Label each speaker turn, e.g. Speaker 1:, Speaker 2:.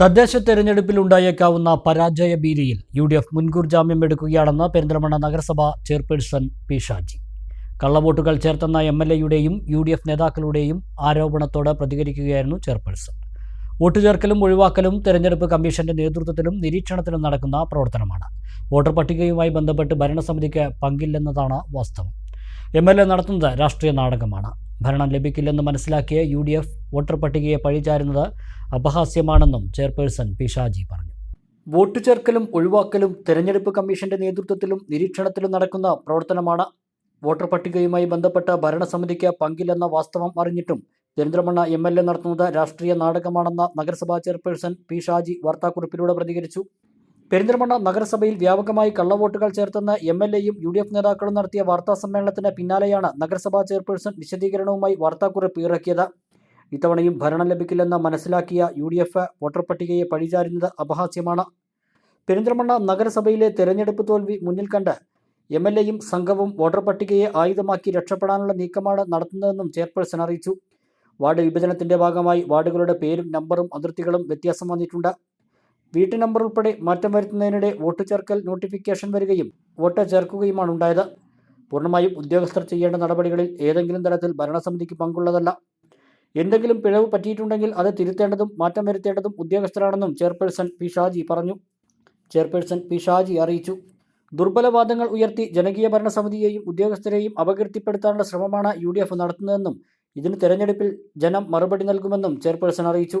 Speaker 1: തദ്ദേശ തെരഞ്ഞെടുപ്പിൽ ഉണ്ടായേക്കാവുന്ന പരാജയ ഭീതിയിൽ യു ഡി എഫ് മുൻകൂർ ജാമ്യം എടുക്കുകയാണെന്ന് പെരിന്തൽമണ്ണ നഗരസഭ ചെയർപേഴ്സൺ പി ഷാജി. കള്ളവോട്ടുകൾ ചേർത്തെന്ന എം എൽ എയുടെയും യു ഡി എഫ് നേതാക്കളുടെയും ആരോപണത്തോട് പ്രതികരിക്കുകയായിരുന്നു ചെയർപേഴ്സൺ. വോട്ട് ചേർക്കലും ഒഴിവാക്കലും തെരഞ്ഞെടുപ്പ് കമ്മീഷന്റെ നേതൃത്വത്തിലും നിരീക്ഷണത്തിലും നടക്കുന്ന പ്രവർത്തനമാണ്. വോട്ടർ പട്ടികയുമായി ബന്ധപ്പെട്ട് ഭരണസമിതിക്ക് പങ്കില്ലെന്നതാണ് വാസ്തവം. എം എൽ എ നടത്തുന്നത് രാഷ്ട്രീയ നാടകമാണ്. ഭരണം ലഭിക്കില്ലെന്ന് മനസ്സിലാക്കിയ യു ഡി എഫ് വോട്ടർ പട്ടികയെ പഴിചാരുന്നത് അപഹാസ്യമാണെന്നും ചെയർപേഴ്സൺ പി ഷാജി പറഞ്ഞു. വോട്ട് ചേർക്കലും ഒഴിവാക്കലും തെരഞ്ഞെടുപ്പ് കമ്മീഷന്റെ നേതൃത്വത്തിലും നിരീക്ഷണത്തിലും നടക്കുന്ന പ്രവർത്തനമാണ്. വോട്ടർ പട്ടികയുമായി ബന്ധപ്പെട്ട ഭരണസമിതിക്ക് പങ്കില്ലെന്ന വാസ്തവം അറിഞ്ഞിട്ടും ചന്ദ്രമണ്ണ എം എൽ എ നടത്തുന്നത് രാഷ്ട്രീയ നാടകമാണെന്ന നഗരസഭാ ചെയർപേഴ്സൺ പി ഷാജി വാർത്താക്കുറിപ്പിലൂടെ പ്രതികരിച്ചു. പെരിന്തൽമണ്ണ നഗരസഭയിൽ വ്യാപകമായി കള്ളവോട്ടുകൾ ചേർത്തെന്ന് എം എൽ എയും യു ഡി എഫ് നേതാക്കളും നടത്തിയ വാർത്താ സമ്മേളനത്തിന് പിന്നാലെയാണ് നഗരസഭാ ചെയർപേഴ്സൺ വിശദീകരണവുമായി വാർത്താക്കുറിപ്പ് ഇറക്കിയത് ഇത്തവണയും ഭരണം ലഭിക്കില്ലെന്ന് മനസ്സിലാക്കിയ യു ഡി എഫ് വോട്ടർ പട്ടികയെ പഴിചാരുന്നത് അപഹാസ്യമാണ്. പെരിന്തൽമണ്ണ നഗരസഭയിലെ തെരഞ്ഞെടുപ്പ് തോൽവി മുന്നിൽ കണ്ട് എം എൽ എയും സംഘവും വോട്ടർ പട്ടികയെ ആയുധമാക്കി രക്ഷപ്പെടാനുള്ള നീക്കമാണ് നടത്തുന്നതെന്നും ചെയർപേഴ്സൺ അറിയിച്ചു. വാർഡ് വിഭജനത്തിന്റെ ഭാഗമായി വാർഡുകളുടെ പേരും നമ്പറും അതിർത്തികളും വ്യത്യാസം വന്നിട്ടുണ്ട്. വീട്ടു നമ്പർ ഉൾപ്പെടെ മാറ്റം വരുത്തുന്നതിനിടെ വോട്ട് ചേർക്കൽ നോട്ടിഫിക്കേഷൻ വരികയും വോട്ട് ചേർക്കുകയുമാണ് ഉണ്ടായത്. പൂർണമായും ഉദ്യോഗസ്ഥർ ചെയ്യേണ്ട നടപടികളിൽ ഏതെങ്കിലും തരത്തിൽ ഭരണസമിതിക്ക് പങ്കുള്ളതല്ല. എന്തെങ്കിലും പിഴവ് പറ്റിയിട്ടുണ്ടെങ്കിൽ അത് തിരുത്തേണ്ടതും മാറ്റം വരുത്തേണ്ടതും ഉദ്യോഗസ്ഥരാണെന്നും ചെയർപേഴ്സൺ പി ഷാജി പറഞ്ഞു. ചെയർപേഴ്സൺ പി ഷാജി അറിയിച്ചു. ദുർബലവാദങ്ങൾ ഉയർത്തി ജനകീയ ഭരണസമിതിയെയും ഉദ്യോഗസ്ഥരെയും അപകീർത്തിപ്പെടുത്താനുള്ള ശ്രമമാണ് യു നടത്തുന്നതെന്നും ഇതിന് തെരഞ്ഞെടുപ്പിൽ ജനം മറുപടി നൽകുമെന്നും ചെയർപേഴ്സൺ അറിയിച്ചു.